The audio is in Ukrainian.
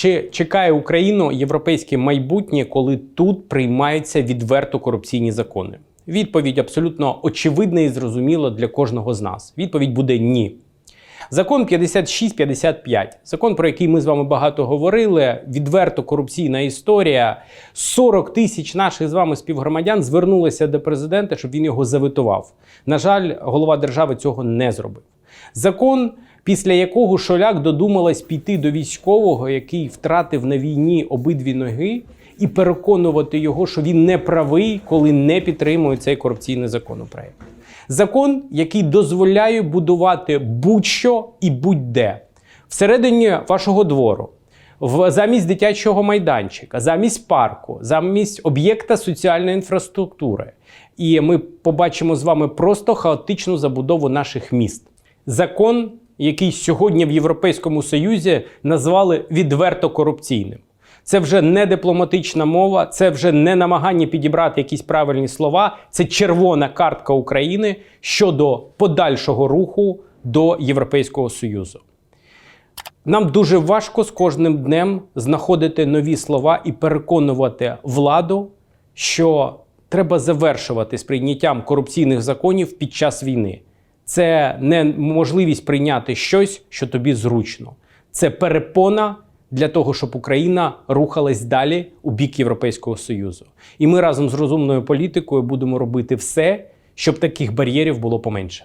Чи чекає Україну європейське майбутнє, коли тут приймаються відверто корупційні закони? Відповідь абсолютно очевидна і зрозуміла для кожного з нас. Відповідь буде ні. Закон 5655, закон, про який ми з вами багато говорили, відверто корупційна історія. 40 тисяч наших з вами співгромадян звернулися до президента, щоб він його заветував. На жаль, голова держави цього не зробив. Закон, після якого Шоляк додумалась піти до військового, який втратив на війні обидві ноги, і переконувати його, що він не правий, коли не підтримує цей корупційний законопроект. Закон, який дозволяє будувати будь-що і будь-де всередині вашого двору, в замість дитячого майданчика, замість парку, замість об'єкта соціальної інфраструктури. І ми побачимо з вами просто хаотичну забудову наших міст. Закон, який сьогодні в Європейському Союзі назвали відверто корупційним. Це вже не дипломатична мова, це вже не намагання підібрати якісь правильні слова. Це червона картка України щодо подальшого руху до Європейського Союзу. Нам дуже важко з кожним днем знаходити нові слова і переконувати владу, що треба завершувати з прийняттям корупційних законів під час війни. Це не можливість прийняти щось, що тобі зручно. Це перепона для того, щоб Україна рухалась далі у бік Європейського Союзу. І ми разом з розумною політикою будемо робити все, щоб таких бар'єрів було поменше.